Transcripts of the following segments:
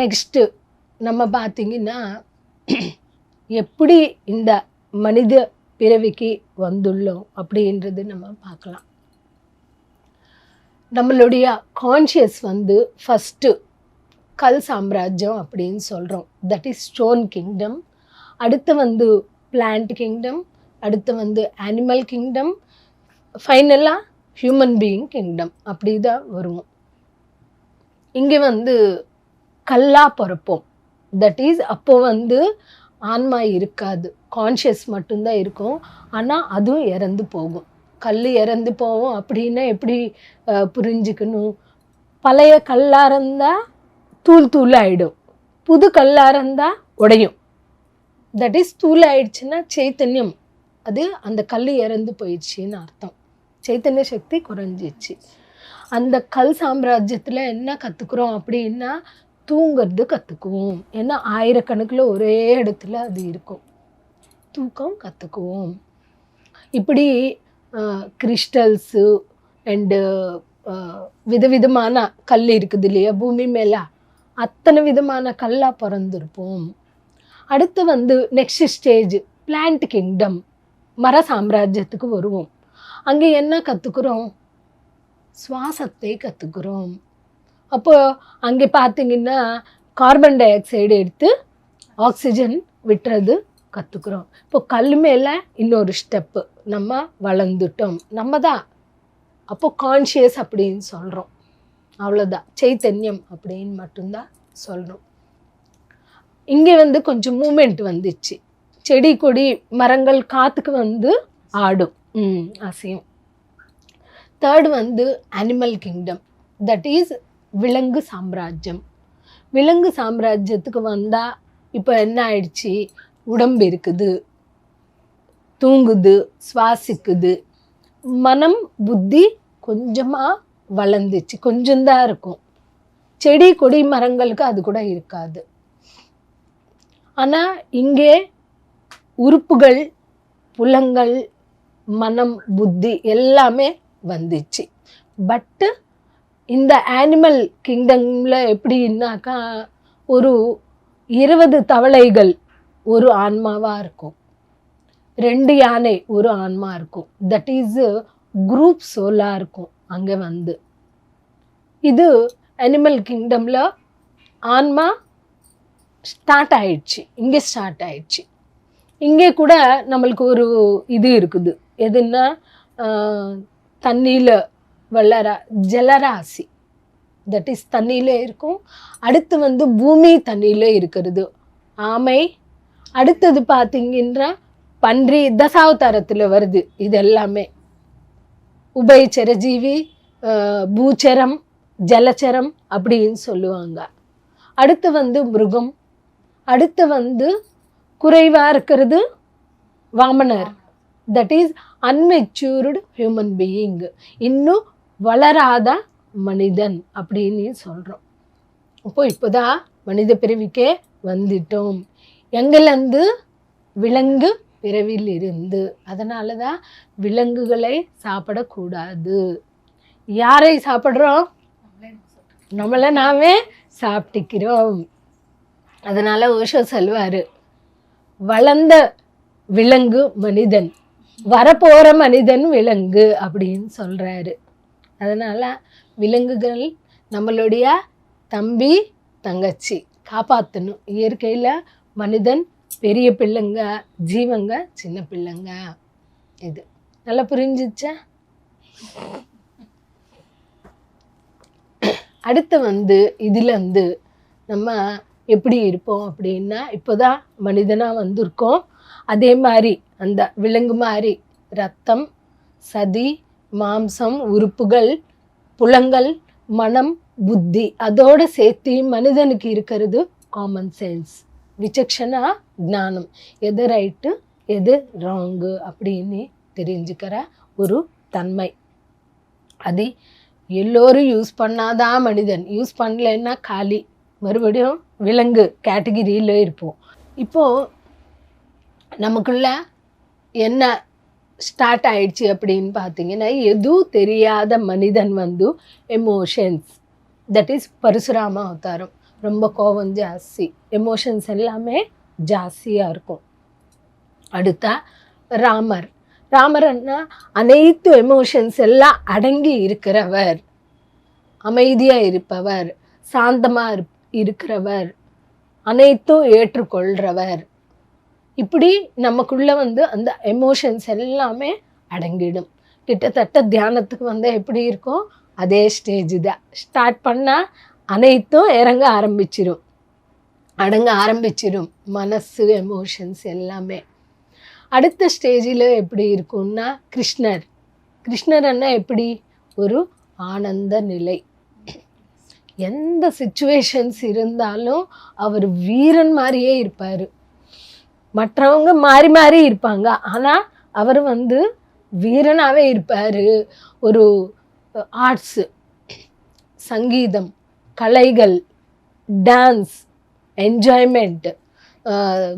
Next நம்ம பார்த்திங்கன்னா எப்படி இந்த மனித பிறவிக்கு வந்துள்ளோம் அப்படின்றது நம்ம பார்க்கலாம். நம்மளுடைய கான்ஷியஸ் வந்து ஃபஸ்ட்டு கல் சாம்ராஜ்யம் அப்படின்னு சொல்கிறோம் தட் இஸ் ஸ்டோன் கிங்டம் அடுத்து வந்து பிளான்ட் கிங்டம் அடுத்து வந்து அனிமல் கிங்டம் ஃபைனலாக ஹியூமன் பீயிங் கிங்டம் அப்படி தான் வருவோம். இங்கே வந்து கல்லா பிறப்போம் தட் இஸ் அப்போ வந்து ஆன்மா இருக்காது. கான்ஷியஸ் மட்டும்தான் இருக்கும். ஆனால் அதுவும் இறந்து போகும். கல் இறந்து போகும் அப்படின்னா எப்படி புரிஞ்சுக்கணும்? பழைய கல்லாக இருந்தால் தூள் தூள் ஆகிடும் புது கல்லாக இருந்தால் உடையும். தட் இஸ் தூள் ஆயிடுச்சுன்னா சைத்தன்யம். அது அந்த கல் இறந்து போயிடுச்சின்னு அர்த்தம். சைத்தன்ய சக்தி குறைஞ்சிச்சு. அந்த கல் சாம்ராஜ்யத்தில் என்ன கற்றுக்குறோம் அப்படின்னா தூங்கிறது கற்றுக்குவோம் ஏன்னா ஆயிரக்கணக்கில் ஒரே இடத்துல அது இருக்கும். தூக்கம் கற்றுக்குவோம் இப்படி கிறிஸ்டல்ஸு அண்டு விதவிதமான கல் இருக்குது இல்லையா? பூமி மேலே அத்தனை விதமான கல்லாக பிறந்திருப்போம். அடுத்து வந்து நெக்ஸ்ட் ஸ்டேஜ் பிளான்ட் கிங்டம் மர சாம்ராஜ்யத்துக்கு வருவோம். அங்கே என்ன கற்றுக்குறோம் சுவாசத்தை கற்றுக்குறோம் அப்போது அங்கே பார்த்தீங்கன்னா கார்பன் டை ஆக்சைடு எடுத்து ஆக்சிஜன் விட்டுறது கற்றுக்குறோம் இப்போ கல் மேலே இன்னொரு ஸ்டெப்பு நம்ம வளர்ந்துட்டோம். நம்ம தான் அப்போது கான்ஷியஸ் அப்படின்னு சொல்கிறோம் அவ்வளோதான் சைத்தன்யம் அப்படின்னு மட்டும்தான் சொல்கிறோம் இங்கே வந்து கொஞ்சம் மூமெண்ட் வந்துச்சு. செடி கொடி மரங்கள் காற்றுக்கு வந்து ஆடும். அசையும். தேர்ட் வந்து அனிமல் கிங்டம் தட் இஸ் விலங்கு சாம்ராஜ்யம். விலங்கு சாம்ராஜ்யத்துக்கு வந்தால் இப்போ என்ன ஆயிடுச்சு? உடம்பு இருக்குது தூங்குது சுவாசிக்குது. மனம் புத்தி கொஞ்சமாக வளர்ந்துச்சு. கொஞ்சம்தான் இருக்கும். செடி கொடி மரங்களுக்கு அது கூட இருக்காது. ஆனால் இங்கே உறுப்புகள் புலங்கள் மனம் புத்தி எல்லாமே வந்துச்சு. பட்டு இந்த ஆனிமல் கிங்டமில் எப்படின்னாக்கா ஒரு இருபது தவளைகள் ஒரு ஆன்மாவாக இருக்கும். ரெண்டு யானை ஒரு ஆன்மா இருக்கும். தட் இஸ் குரூப் சோலாக இருக்கும் அங்கே வந்து. இது அனிமல் கிங்டமில் ஆன்மா ஸ்டார்ட் ஆயிடுச்சு இங்கே ஸ்டார்ட் ஆயிடுச்சு. இங்கே கூட நம்மளுக்கு ஒரு இது இருக்குது. எதுன்னா தண்ணியில் வல்லரா ஜலராசி. தட் இஸ் தண்ணியில் இருக்கும். அடுத்து வந்து பூமி தண்ணியில் இருக்கிறது. ஆமை. அடுத்தது பார்த்தீங்கன்னா பன்றி தசாவதாரத்தில் வருது. இது எல்லாமே. உபயச்சர ஜீவி பூச்சரம் ஜலச்சரம் அப்படின்னு சொல்லுவாங்க. அடுத்து வந்து மிருகம். அடுத்து வந்து குறைவாக இருக்கிறது வாமனர். That is unmatured human being இன்னும் வளராத மனிதன் அப்படின்னு சொல்கிறோம் அப்போ இப்போதான் மனித பிறவிக்கே வந்துட்டோம். எங்கேருந்து விலங்கு பிறவில் இருந்து அதனால தான் விலங்குகளை சாப்பிடக்கூடாது. யாரை சாப்பிட்றோம்? நம்மளை நாமே சாப்பிட்டுக்கிறோம். அதனால் ஓஷோ சொல்லுவார் வளர்ந்த விலங்கு மனிதன் வரப்போகிற மனிதன் விலங்கு அப்படின்னு சொல்கிறாரு அதனால் விலங்குகள் நம்மளுடைய தம்பி தங்கச்சி காப்பாற்றணும் இயற்கையில் மனிதன் பெரிய பிள்ளைங்க ஜீவங்க சின்ன பிள்ளைங்க. இது. நல்லா புரிஞ்சிச்சா? அடுத்து வந்து இதுலேருந்து நம்ம எப்படி இருப்போம் அப்படின்னா இப்போதான் மனிதனாக வந்திருக்கோம். அதே மாதிரி அந்த விலங்கு மாதிரி ரத்தம் சதி மாம்சம் உறுப்புகள் புலங்கள் மனம் புத்தி அதோட சேர்த்து மனிதனுக்கு இருக்கிறது காமன் சென்ஸ் விசக்ஷனா ஞானம். எது ரைட்டு எது ராங்கு அப்படின்னு தெரிஞ்சுக்கிற ஒரு தன்மை. அது எல்லோரும் யூஸ் பண்ணாதான் மனிதன். யூஸ் பண்ணலைன்னா காலி. மறுபடியும் விலங்கு கேட்டகிரியில் இருப்போம். இப்போது நமக்குள்ள என்ன ஸ்டார்ட் ஆயிடுச்சு அப்படின்னு பார்த்தீங்கன்னா எதுவும் தெரியாத மனிதன் வந்து எமோஷன்ஸ் தட் இஸ் பரசுராம அவதாரம். ரொம்ப கோபம் ஜாஸ்தி. எமோஷன்ஸ் எல்லாமே ஜாஸ்தியாக இருக்கும். அடுத்தா ராமர். ராமர்னா அனைத்து எமோஷன்ஸ் எல்லாம் அடங்கி இருக்கிறவர். அமைதியாக இருப்பவர். சாந்தமாக இருக்கிறவர். அனைத்தும் ஏற்றுக்கொள்கிறவர் இப்படி நமக்குள்ளே வந்து அந்த எமோஷன்ஸ் எல்லாமே அடங்கிடும். கிட்டத்தட்ட தியானத்துக்கு வந்தால் எப்படி இருக்கும் அதே ஸ்டேஜ் தான். ஸ்டார்ட் பண்ணால் அனைத்தும் இறங்க ஆரம்பிச்சிடும் அடங்க ஆரம்பிச்சிடும் மனசு எமோஷன்ஸ் எல்லாமே. அடுத்த ஸ்டேஜில் எப்படி இருக்கும்னா கிருஷ்ணர். கிருஷ்ணர் அண்ணா எப்படி? ஒரு ஆனந்த நிலை. எந்த சுச்சுவேஷன்ஸ் இருந்தாலும் அவர் வீரன் மாதிரியே இருப்பார். மற்றவங்க மாறி மாறி இருப்பாங்க. ஆனால் அவர் வந்து வீரனாகவே இருப்பார். ஒரு ஆர்ட்ஸு சங்கீதம் கலைகள் டான்ஸ் என்ஜாய்மெண்ட்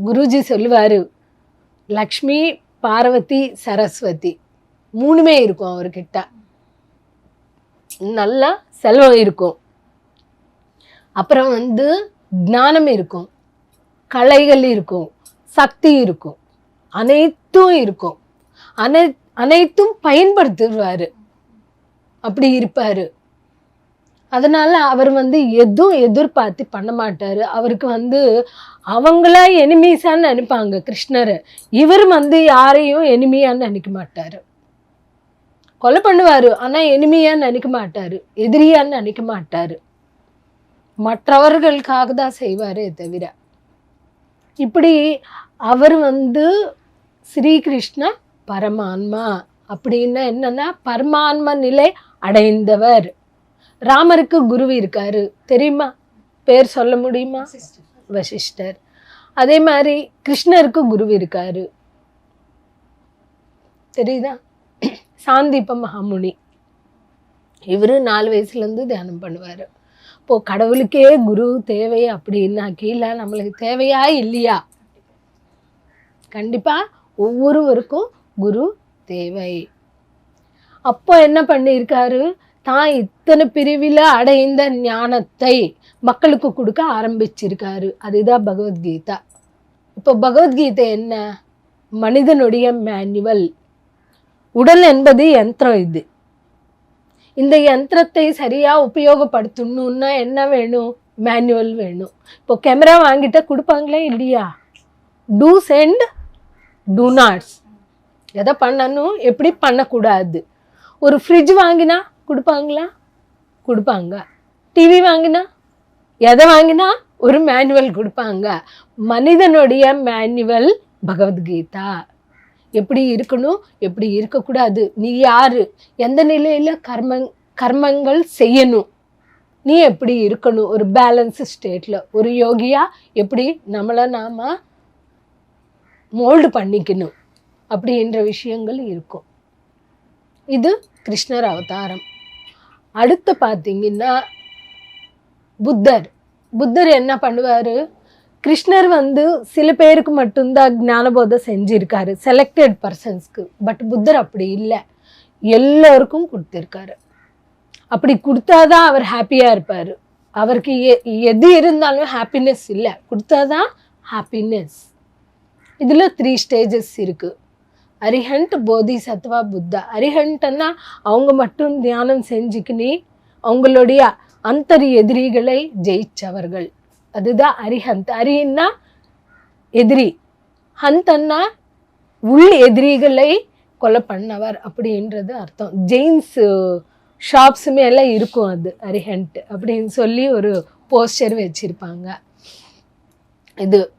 குருஜி சொல்லுவார் லக்ஷ்மி பார்வதி சரஸ்வதி மூணுமே இருக்கும் அவர்கிட்ட. நல்லா செல்வம் இருக்கும். அப்புறம் வந்து ஞானம் இருக்கும். கலைகள் இருக்கும். சக்தி இருக்கும். அனைத்தும் இருக்கும். அனை அனைத்தும் பயன்படுத்துவார். அப்படி இருப்பார். அதனால் அவர் வந்து எதுவும் எதிர்பார்த்து பண்ண மாட்டார். அவருக்கு வந்து அவங்களா எனிமீஸான்னு நினைப்பாங்க கிருஷ்ணர். இவர் வந்து யாரையும் எனிமியான்னு நினைக்க மாட்டார். கொலை பண்ணுவார் ஆனால் எனிமியான்னு நினைக்க மாட்டார். எதிரியான்னு நினைக்க மாட்டார். மற்றவர்களுக்காக தான் செய்வாரே தவிர. இப்படி அவர் வந்து ஸ்ரீகிருஷ்ண பரமான்மா அப்படின்னா என்னன்னா பரமான்ம நிலை அடைந்தவர். ராமருக்கு குருவி இருக்காரு. தெரியுமா? பேர் சொல்ல முடியுமா? வசிஷ்டர். அதே மாதிரி கிருஷ்ணருக்கு குருவி இருக்காரு. தெரியுதா? சாந்தீப மகாமுனி. இவரு நாலு வயசுலேருந்து தியானம் பண்ணுவார். இப்போ கடவுளுக்கே குரு தேவை அப்படின்னா கீழே நம்மளுக்கு தேவையா இல்லையா? கண்டிப்பா ஒவ்வொருவருக்கும் குரு தேவை. அப்போ என்ன பண்ணியிருக்காரு? தான் இத்தனை பிரிவில் அடைந்த ஞானத்தை மக்களுக்கு கொடுக்க ஆரம்பிச்சிருக்காரு. அதுதான் பகவத்கீதா. இப்போ பகவத்கீதை என்ன? மனிதனுடைய மேனுவல் உடல் என்பது யந்திரம் இது. இந்த யந்திரத்தை சரியாக உபயோகப்படுத்தணும்னா என்ன வேணும்? மேனுவல் வேணும். இப்போ கேமரா வாங்கிட்டா கொடுப்பாங்களே இல்லையா? டூஸ் அண்ட் டூ நாட்ஸ் எதை பண்ணணும்? எப்படி பண்ணக்கூடாது? ஒரு ஃப்ரிட்ஜ் வாங்கினா கொடுப்பாங்களா? கொடுப்பாங்க. டிவி வாங்கினா? எதை வாங்கினா? ஒரு மேனுவல் கொடுப்பாங்க. மனிதனுடைய மேனுவல் பகவத்கீதா. எப்படி இருக்கணும் எப்படி இருக்கக்கூடாது நீ யாரு எந்த நிலையில கர்மங் கர்மங்கள் செய்யணும் நீ எப்படி இருக்கணும் ஒரு பேலன்ஸ் ஸ்டேட்ல ஒரு யோகியா எப்படி நம்மளை நாம மோல்டு பண்ணிக்கணும் அப்படின்ற விஷயங்கள் இருக்கும். இது கிருஷ்ணர் அவதாரம். அடுத்து பார்த்தீங்கன்னா புத்தர். புத்தர் என்ன பண்ணுவார்? கிருஷ்ணர் வந்து சில பேருக்கு மட்டும்தான் ஞானபோதம் செஞ்சிருக்காரு செலக்டட் பர்சன்ஸ்க்கு பட் புத்தர் அப்படி இல்லை. எல்லோருக்கும் கொடுத்துருக்காரு. அப்படி கொடுத்தாதான் அவர் ஹாப்பியாக இருப்பார். அவருக்கு எ எது இருந்தாலும் ஹாப்பினஸ் இல்லை. கொடுத்தாதான் ஹாப்பினஸ் இதில் த்ரீ ஸ்டேஜஸ் இருக்குது அரிஹண்ட் போதி சத்வா புத்தா. அரிஹண்ட்னா அவங்க மட்டும் தியானம் செஞ்சுக்கினி அவங்களுடைய அந்தர் எதிரிகளை ஜெயிச்சவர்கள். அதுதான் அரிஹந்த் அரின்னா எதிரி. ஹந்தன்னா உள் எதிரிகளை கொலை பண்ணவர் அப்படின்றது அர்த்தம். ஜெயின்ஸ் ஷாப்ஸுமே எல்லாம் இருக்கும் அது அரிஹண்ட் அப்படின்னு சொல்லி ஒரு போஸ்டர் வச்சுருப்பாங்க. இது.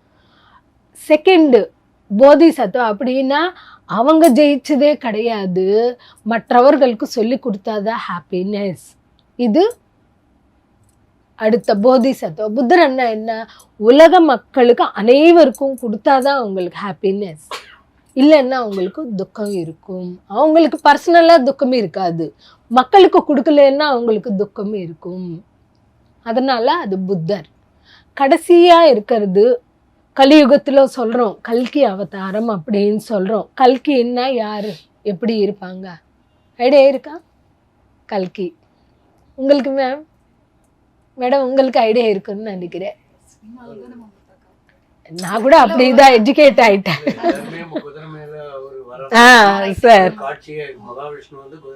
செகண்டு போதிசத்துவ அப்படின்னா அவங்க ஜெயிச்சதே கிடையாது. மற்றவர்களுக்கு சொல்லி கொடுத்தாதான் ஹாப்பினஸ் இது அடுத்த போதிசத்துவ புத்தர் என்ன? என்ன உலக மக்களுக்கு அனைவருக்கும் கொடுத்தாதான் அவங்களுக்கு ஹாப்பினஸ் இல்லைன்னா அவங்களுக்கு துக்கம் இருக்கும். அவங்களுக்கு பர்சனலாக துக்கம் இருக்காது. மக்களுக்கு கொடுக்கலன்னா அவங்களுக்கு துக்கம் இருக்கும். அதனால் அது புத்தர். கடைசியாக இருக்கிறது கலியுகத்தில் சொல்கிறோம் கல்கி அவதாரம் அப்படின்னு சொல்கிறோம் கல்கின்னா யார் எப்படி இருப்பாங்க? ஐடியா இருக்கா? கல்கி. உங்களுக்கு மேம் மேடம் உங்களுக்கு ஐடியா இருக்குன்னு நினைக்கிறேன். நான் கூட அப்படிதான் எஜுகேட் ஆயிட்டேன். சார் காட்சியை மகாவிஷ்ணு வந்து தான்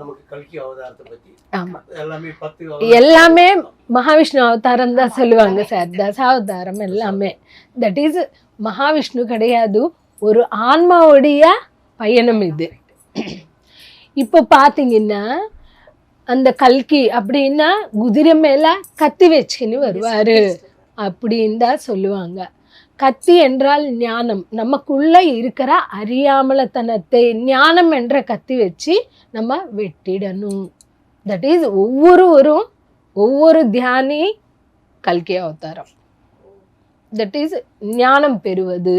நமக்கு கல்கி அவதாரத்தை பத்தி. எல்லாமே பத்து எல்லாமே மகாவிஷ்ணு அவதாரம் தான் சொல்லுவாங்க சார் தசாவதாரம் எல்லாமே. தட் இஸ் மகாவிஷ்ணு கிடையாது ஒரு ஆன்மாவுடைய பயணம் இது. இப்போ பார்த்தீங்கன்னா அந்த கல்கி அப்படின்னா குதிரை மேல கத்தி வச்சுக்கின்னு வருவாரு அப்படின்னு தான் சொல்லுவாங்க. கத்தி என்றால் ஞானம். நமக்குள்ள இருக்கிற அறியாமலத்தனத்தை ஞானம் என்ற கத்தி வச்சு நம்ம வெட்டிடணும். தட் இஸ் ஒவ்வொருவரும் ஒவ்வொரு தியானி கல்கி அவதாரம். தட் இஸ் ஞானம் பெறுவது.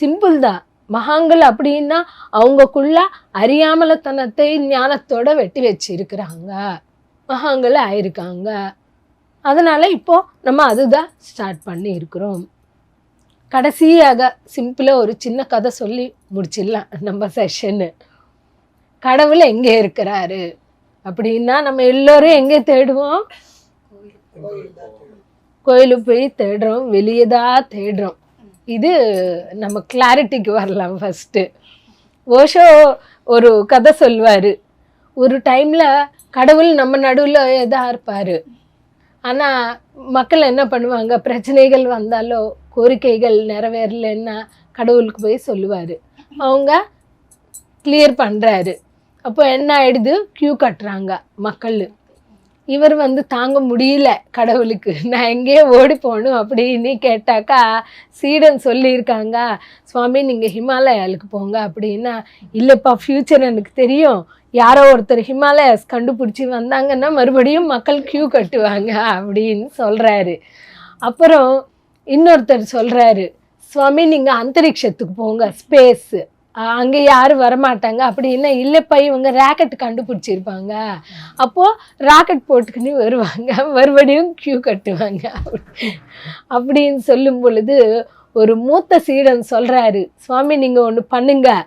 சிம்பிள் தான். மகாங்கள் அப்படின்னா அவங்கக்குள்ள அறியாமலத்தனத்தை ஞானத்தோட வெட்டி வச்சிருக்கிறாங்க. மகாங்கள் ஆயிருக்காங்க. அதனால இப்போ நம்ம அதுதான் ஸ்டார்ட் பண்ணி இருக்கிறோம். கடைசியாக சிம்பிளாக ஒரு சின்ன கதை சொல்லி முடிச்சிடலாம் நம்ம செஷனு கடவுள் எங்கே இருக்கிறாரு? அப்படின்னா நம்ம எல்லோரும் எங்கே தேடுவோம். கோயிலுக்கு போய் தேடுறோம் வெளியே தான் தேடுறோம். இது நம்ம கிளாரிட்டிக்கு வரலாம் ஃபஸ்ட்டு ஓஷோ ஒரு கதை சொல்வார் ஒரு டைமில் கடவுள் நம்ம நடுவில் இதாக இருப்பார். ஆனால் மக்கள் என்ன பண்ணுவாங்க? பிரச்சனைகள் வந்தாலோ கோரிக்கைகள் நிறைவேறலைன்னா கடவுளுக்கு போய் சொல்லுவார். அவங்க கிளியர் பண்ணுறாரு அப்போ என்ன ஆகிடுது க்யூ கட்டுறாங்க மக்கள். இவர் வந்து தாங்க முடியல கடவுளுக்கு. நான் எங்கேயே ஓடி போகணும் அப்படின்னு கேட்டாக்கா சீடன் சொல்லியிருக்காங்க சுவாமி நீங்கள் ஹிமாலயாவுக்கு போங்க அப்படின்னா இல்லைப்பா ஃப்யூச்சர் எனக்கு தெரியும். யாரோ ஒருத்தர் ஹிமாலயாஸ் கண்டுபிடிச்சி வந்தாங்கன்னா மறுபடியும் மக்கள் க்யூ கட்டுவாங்க அப்படின்னு சொல்கிறாரு அப்புறம் இன்னொருத்தர் சொல்கிறாரு சுவாமி நீங்கள் அந்தரிக்ஷத்துக்கு போங்க ஸ்பேஸு அங்கே யாரும் வரமாட்டாங்க? அப்படின்னா இல்லைப்பா இவங்க ராக்கெட் கண்டுபிடிச்சிருப்பாங்க. அப்போது ராக்கெட் போட்டுக்கின்னு வருவாங்க. மறுபடியும் க்யூ கட்டுவாங்க. அப்படின்னு சொல்லும் பொழுது ஒரு மூத்த சீடன் சொல்கிறாரு சுவாமி நீங்கள் ஒன்று பண்ணுங்கள்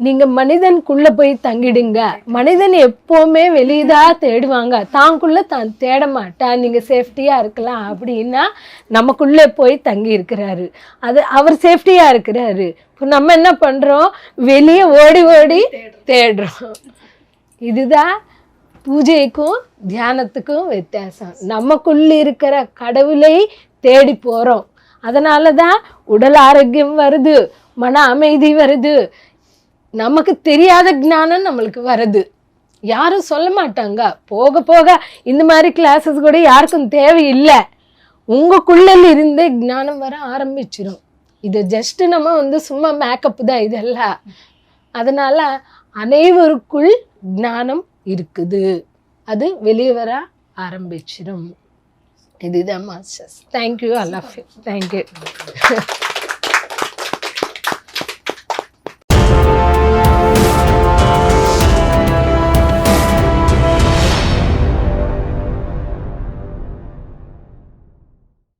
நீங்கள் மனிதனுக்குள்ளே போய் தங்கிடுங்க. மனிதன் எப்போவுமே வெளியதா தேடுவாங்க. தாங்குள்ள தான் தேட மாட்டான் நீங்கள் சேஃப்டியாக இருக்கலாம் அப்படின்னா நமக்குள்ளே போய் தங்கி இருக்கிறாரு. அது அவர் சேஃப்டியா இருக்கிறாரு. இப்போ நம்ம என்ன பண்ணுறோம் வெளியே ஓடி ஓடி தேடுறோம். இதுதான் பூஜைக்கும் தியானத்துக்கும் வித்தியாசம். நமக்குள்ள இருக்கிற கடவுளை தேடி போகிறோம் அதனால தான் உடல் ஆரோக்கியம் வருது மன அமைதி வருது. நமக்கு தெரியாத ஞானம் நம்மளுக்கு வருது யாரும் சொல்ல மாட்டாங்க. போக போக இந்த மாதிரி கிளாஸஸ் கூட யாருக்கும் தேவையில்லை. உங்களுக்குள்ள இருந்தே ஞானம் வர ஆரம்பிச்சிடும் இது ஜஸ்ட் நம்ம வந்து சும்மா மேக்கப் தான் இதெல்லாம் அதனால அனைவருக்குள் ஞானம் இருக்குது. அது வெளியே வர ஆரம்பிச்சிடும் இதுதான் masters thank you I love you thank you